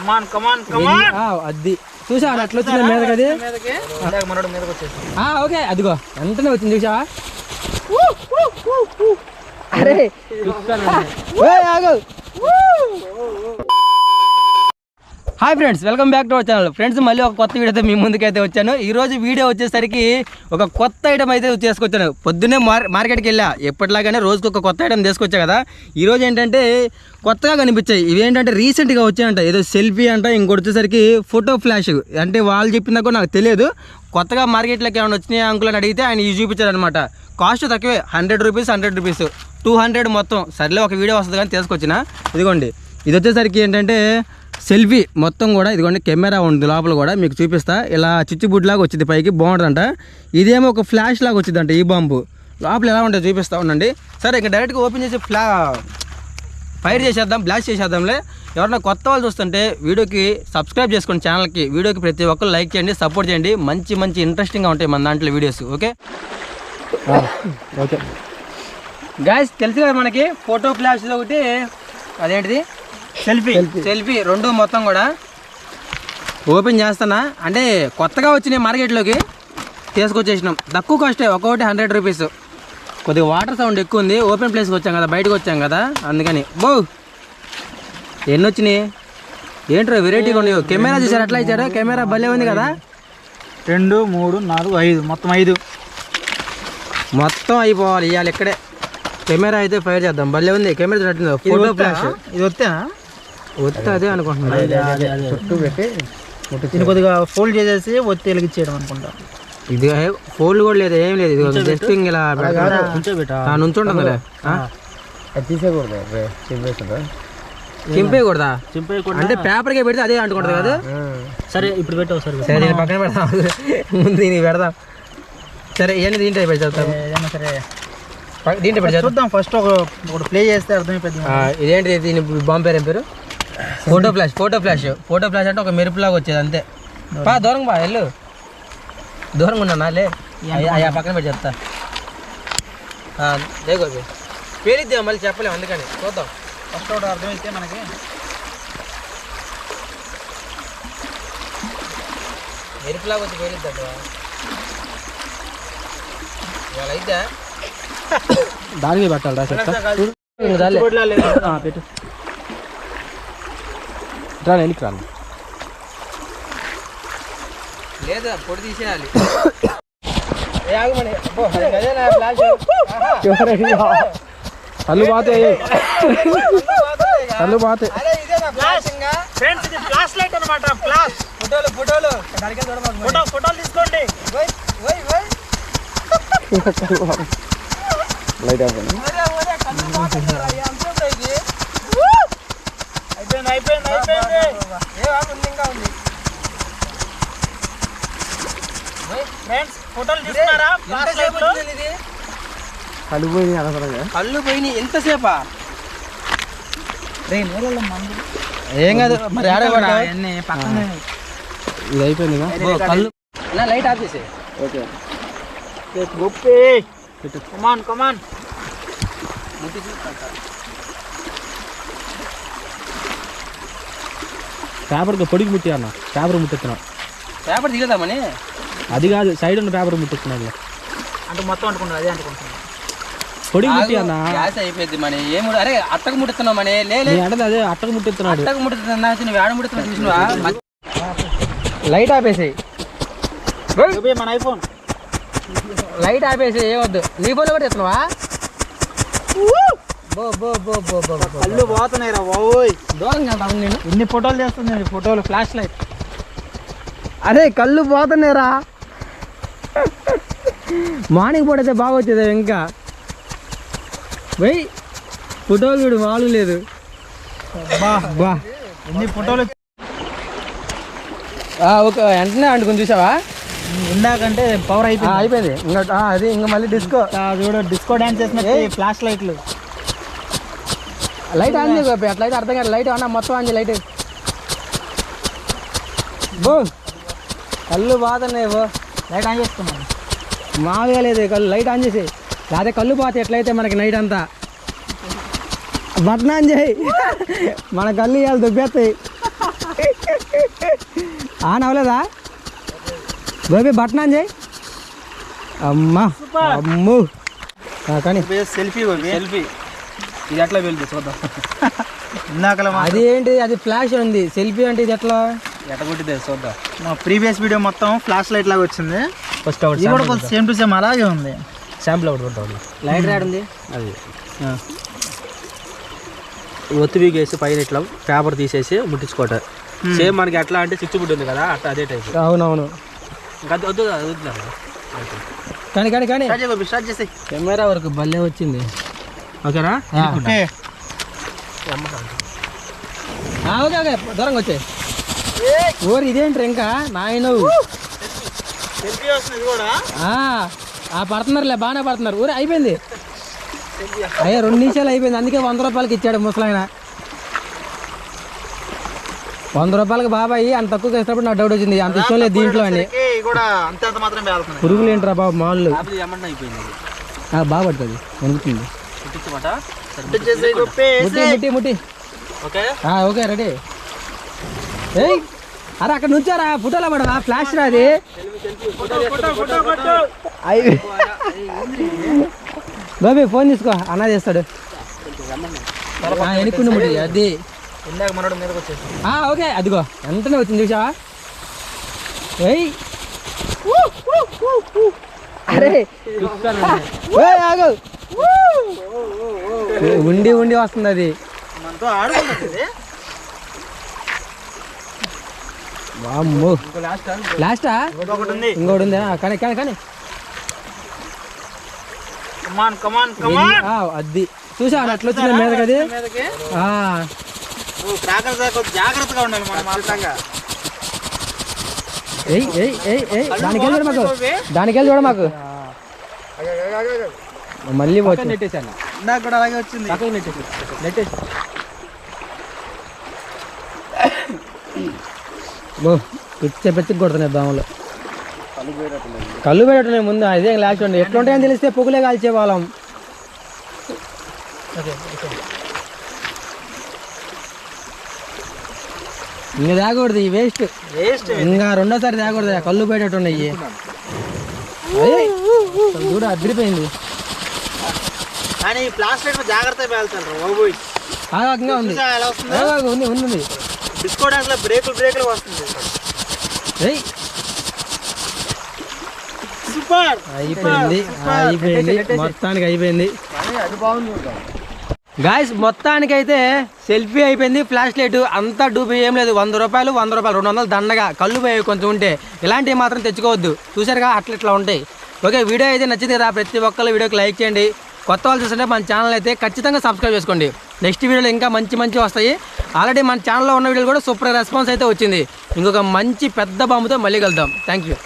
కమాన్ కమాన్ కమాన్ ఆ, అది. చూసా అట్లా వచ్చింది మీదకి అది? ఓకే. అదిగో. వెంటనే వచ్చింది చూసావా? అరే. ఏయ్, ఆగు. Hi friends welcome back to our channel. Friends మళ్ళీ ఒక కొత్త వీడియోతో మీ ముందుకైతే వచ్చాను. ఈరోజు వీడియో వచ్చేసరికి ఒక కొత్త ఐటమ్ అయితే తీసుకొచ్చాను. పొద్దున్నే మార్ మార్కెట్కి వెళ్ళా. ఎప్పటిలాగానే రోజుకి ఒక కొత్త ఐటమ్ తీసుకొచ్చా కదా. ఈరోజు ఏంటంటే కొత్తగా కనిపించాయి. ఇవేంటంటే రీసెంట్గా వచ్చాయంట. ఏదో సెల్ఫీ అంట ఇంకోటి వచ్చేసరికి ఫోటో ఫ్లాష్. అంటే వాళ్ళు చెప్పినా కూడా నాకు తెలియదు. కొత్తగా మార్కెట్లోకి ఏమైనా వచ్చినాయి అంకుల్ అని అడిగితే ఆయన ఇవి చూపించారనమాట కాస్ట్ తక్కువే. Hundred rupees hundred rupees. Two hundred మొత్తం. సర్లే ఒక వీడియో వస్తుంది కానీ తీసుకొచ్చిన. ఇదిగోండి. ఇది వచ్చేసరికి ఏంటంటే సెల్ఫీ మొత్తం కూడా ఇదిగోండి కెమెరా ఉంది లోపల కూడా మీకు చూపిస్తా. ఇలా చిచ్చుబుడ్ లాగా వచ్చింది పైకి బాగుంటుందంట. ఇదేమో ఒక ఫ్లాష్ లాగా వచ్చిందంట ఈ బాంబు. లోపల ఎలా ఉంటుంది చూపిస్తా ఉండండి. సరే ఇంకా డైరెక్ట్గా ఓపెన్ చేసి ఫ్లా ఫైర్ చేసేద్దాం బ్లాస్ట్ చేసేద్దాంలే. ఎవరైనా కొత్త వాళ్ళు చూస్తుంటే వీడియోకి సబ్స్క్రైబ్ చేసుకోండి ఛానల్కి. వీడియోకి ప్రతి ఒక్కరు లైక్ చేయండి సపోర్ట్ చేయండి. మంచి మంచి ఇంట్రెస్టింగ్గా ఉంటాయి మన దాంట్లో వీడియోస్ ఓకే? ఓకే. గాయస్ తెలుసు కదా మనకి? ఫోటో ఫ్లాష్ ఒకటి అదేంటిది? సెల్ఫీ. సెల్ఫీ. రెండు మొత్తం కూడా. ఓపెన్ చేస్తానా అంటే కొత్తగా వచ్చినాయి మార్కెట్లోకి తీసుకొచ్చేసినాం. తక్కువ కాస్టే ఒక్కొక్కటి హండ్రెడ్ రూపీస్. కొద్దిగా వాటర్ సౌండ్ ఎక్కువ ఉంది. ఓపెన్ ప్లేస్కి వచ్చాం కదా బయటకు వచ్చాం కదా అందుకని. బో! ఎన్ని వచ్చినాయి? ఏంట్రో వెరైటీగా ఉన్నాయి? కెమెరా చూసారు? ఎట్లా ఇచ్చారు? కెమెరా భలే ఉంది కదా. రెండు మూడు నాలుగు ఐదు. మొత్తం ఐదు. మొత్తం అయిపోవాలి. ఇవాళ ఇక్కడే. కెమెరా అయితే ఫైర్ చేద్దాం. భలే ఉంది. కెమెరా ఫోటో ఫ్లాష్ ఇది వస్తేనా వస్తే అదే అనుకుంటున్నాను. చుట్టూ పెట్టి కొద్దిగా ఫోల్డ్ చేసేసి ఒత్తి వెలిగించేయడం అనుకుంటా. ఇది ఫోల్డ్ కూడా లేదు ఏం లేదు. ఇది జస్ట్ ఇలా కూర్చోబెట్టా నుంచుంటుంది తీసేకూడదు చింపేయకూడదా? చింపేయకుండా అంటే పేపర్కే పెడితే అదే అంటుకుంటుంది కదా? సరే ఇప్పుడు పెట్టావు సరే సరే దీని పక్కన పెడదాం ముందు దీనికి పెడదాం. సరే ఏంటి దీంట్లో ఏదైనా సరే. దీంట్లో చేద్దాం చూద్దాం ఫస్ట్ ఒక ఒకటి ప్లే చేస్తే అర్థమైపోద్ది ఆ, ఇదేంటి దీని బాంబు పేరు ఏం పేరు? Photo flash photo flash photo flash అంటే ఒక మెరుపులాగా వచ్చేది అంతే. బా దూరం బా వెళ్ళు. దూరంగా ఉన్నా లే. అయ్యా పక్కన పెట్టి చెప్తా. దేగోబి పేరిద్దాం మళ్ళీ చెప్పలేము అందుకని. చూద్దాం. ఫస్ట్ ఒకటి అర్థమైతే మనకి మెరుపులాగా వచ్చి పేరిద్దా ఇవాళ అయితే దానికి పెట్టాలి. పెట్టు. రా వెళ్ళికి రాను. లేదా పొడి తీసేయాలి. కళ్ళు బాతే కళ్ళు బాతే ఫ్రెండ్స్ ఇది ఫ్లాష్ లైట్ అన్నమాట ఫ్లాష్ ఫోటోలు ఫోటోలు. ఫోటో తీసుకోండి. లైట్ ఒరే ఒరే కళ్ళు పోతున్నారా ఈ అంశంలో ఇది అయిపోయింది అయిపోయింది అయిపోయింది. ఉంది ఇంకా ఉంది. ఫ్రెండ్స్ ఫోటోలు? కళ్ళు పోయింది అనవసరంగా. కళ్ళు పోయినాయి ఎంతసేపా రే నీళ్ళలో మందు. ఏం కాదు మరి ఆడబడ్డా అన్నీ పక్కనే. ఇది అయిపోయిందిగా కళ్ళు. నా లైట్ ఆఫ్ చేసే ఓకే. గొప్పే. కమాన్ కమాన్ పేపర్కి పొడికి ముట్టి అన్న. పేపర్ ముట్టిస్తున్నా పేపర్ దిగుదామని? అది కాదు సైడ్ ఉన్న పేపర్ ముట్టిస్తున్నాను అంటే మొత్తం అనుకుంటున్నారు అదే అనుకుంటున్నాను పొడికి ముట్టి అన్న. గ్యాస్ అయిపోయింది మన. ఏం అరే అట్టకు ముడుతున్నావు మనే. నీ అంటే అదే అట్టకు ముట్టిస్తున్నాడు అట్టకు ముడుతున్నా నువ్వు ముడుతున్నా చూసినవా? లైట్ ఆపేసాయి. మన ఐఫోన్. లైట్ ఆపేసి ఏమొద్దు నీ ఫోన్లో కూడా తెస్తున్నావా. కళ్ళు పోతున్నాయి రా నేను. ఎన్ని ఫోటోలు చేస్తుంది ఫోటోలు ఫ్లాష్ లైట్. అరే కళ్ళు పోతున్నారా మార్నింగ్ పూట అయితే బాగా వచ్చేది ఇంకా. వెయ్యి ఫోటోలు చూడు మాలు లేదు. బా బా. ఎన్ని ఫోటోలు ఒక వెంటనే అంటుకుని చూసావా? ఇందాకంటే పవర్ అయిపోయింది. అయిపోయింది. ఇంకా అది ఇంకా మళ్ళీ డిస్కో చూడు డిస్కో డాన్స్ చేసినట్టు ఫ్లాష్ లైట్లు. లైట్ ఆన్ చేయ గోపి అట్లయితే అర్థం కాదు. లైట్ అన్న మొత్తం ఆన్ చేయి లైట్. బో కళ్ళు బాగున్నాయి బో. లైట్ ఆన్ చేసుకున్నాను మామూలుగా లేదు కళ్ళు లైట్ ఆన్ చేసి లేకపోతే కళ్ళు పోతే ఎట్లయితే మనకి నైట్ అంతా. బటన్ ఆన్ చేయి. మన కళ్ళు ఇవాళ దుబ్బేస్తాయి. ఆన్ అవ్వలేదా? గోపి బట్టన్ ఆన్ చేయి. అమ్మా అమ్ము. కానీ సెల్ఫీ సెల్ఫీ. ఇది ఎట్లా వెళ్తుంది చూద్దాం. ఇందాకల మా- అది ఏంటి? అది ఫ్లాష్ ఉంది. సెల్ఫీ అంటే ఇది ఎట్లా? ఎట్ట కొట్టిదే చూద్దాం. మా ప్రీవియస్ వీడియో మొత్తం ఫ్లాష్ లైట్ లాగా వచ్చింది. ఫస్ట్ ఇది కూడా కొంచెం సేమ్ టు సేమ్ అలాగే ఉంది. శాంపుల్ ఒకటి కొట్టాలి లైట్ రాడ్ ఉంది? అది. ఒత్తి బీగేసి పైన ఇట్లా పేపర్ తీసేసి ముట్టించుకోవట సేమ్ మనకి ఎట్లా అంటే చిచ్చు బుడ్డి ఉంది కదా అట్లా అదే టైప్ అవునవును. ఇంకా అది వద్దు వద్దు. కానీ కానీ కానీ. స్టార్ట్ చేసి కెమెరా వరకు భలే వచ్చింది. ఓకేనా? ఓకే ఆ, ఓకే ఓకే దూరంగా వచ్చాయి ఓరి ఇదేంటి ఇంకా? నాయన. ఆ పడుతున్నారులే బాగానే పడుతున్నారు. ఊరే అయిపోయింది. అయ్యా రెండు నిమిషాలు అయిపోయింది. అందుకే వంద రూపాయలకి ఇచ్చాడు ముసలాయన. వంద రూపాయలకి బాబాయ్ అంత తక్కువకి ఇచ్చినప్పుడు నాకు డౌట్ వచ్చింది. అంత ఇష్టం లేదు దీంట్లో అని. పురుగులు ఏంట్రా బాబు మాళ్ళు బాగా పడుతుంది వణుకుతుంది. ముట్టించమాట. ముట్టి ముట్టి ముట్టి. ఓకే? ఆ, ఓకే రెడీ. ఏయ్ అరే అక్కడ నుంచారా? ఫోటోలో పడరా ఫ్లాష్ రాది అయ్యి బాబీ ఫోన్ తీసుకో. అన్న చేస్తాడు. ఆ, ఎనుక్కున్న ముట్టి అది. ఇందాక మనోడు మీదకి వచ్చేసి ఆ, ఓకే అదిగో. వెంటనే వచ్చింది చూసావా? ఏయ్. అరే. ఆగు. ఉండి ఉండి వస్తుంది అది. మనతో ఆడుకుంటుంది ఇది. వామ్మో. లాస్టా ఇంకోటి ఉందా. కానీ కానీ కానీ. కమాన్ కమాన్ కమాన్ ఆ, అది. చూసా అట్లా వచ్చింది మీదకి అది? జాగ్రత్తగా ఉండాలి మనం మాల్తంగా ఏయ్ ఏయ్ ఏయ్ ఏయ్. దానికి వెళ్ళి చూడ మాకు. దానికి వెళ్ళి చూడ మాకు. మళ్ళీ వచ్చి నెట్టేసాను ఇందాక కూడా అలాగే వచ్చింది. పక్కకి నెట్టేసి నెట్టేసి బో పిచ్చ పిచ్చి కొడుతున్నాయి దోమలు. కళ్ళు పెట్టట్టున్నాయి ముందు అదే లాస్ట్ ఉండి. ఎట్లుంటాయని తెలిస్తే పొగులే కాల్చే వాళ్ళం ఇంకా తాగకూడదు ఈ వేస్ట్ వేస్ట్ ఇంకా రెండోసారి తాగకూడదు కళ్ళు పెట్టట్టున్నాయి చూడు అదిరిపోయింది. కానీ ప్లాస్టిక్ జాగ్రత్తగా ఆగా ఇంకా ఉంది. ఉంది డిస్కో బ్రేకులు బ్రేకులు వస్తుంది. సూపర్. అయిపోయింది అయిపోయింది. మొత్తానికి అయిపోయింది. అది బాగుంది గాయస్ మొత్తానికి అయితే సెల్ఫీ అయిపోయింది ఫ్లాష్ లైట్. అంతా డూబి ఏం లేదు. వంద రూపాయలు వంద రూపాయలు రెండు వందలు దండగా కళ్ళు పోయి కొంచెం ఉంటే. ఇలాంటివి మాత్రం తెచ్చుకోవద్దు. చూసారుగా అట్లా ఇట్లా ఉంటాయి. ఓకే వీడియో అయితే నచ్చింది కదా ప్రతి ఒక్కరు వీడియోకి లైక్ చేయండి. కొత్త వాళ్ళు చూస్తుంటే మన ఛానల్ అయితే ఖచ్చితంగా సబ్స్క్రైబ్ చేసుకోండి. నెక్స్ట్ వీడియోలు ఇంకా మంచి మంచి వస్తాయి. ఆల్రెడీ మన ఛానల్లో ఉన్న వీడియోలు కూడా సూపర్ రెస్పాన్స్ అయితే వచ్చింది. ఇంకొక మంచి పెద్ద బాంబుతో మళ్ళీ కలుద్దాం. Thank you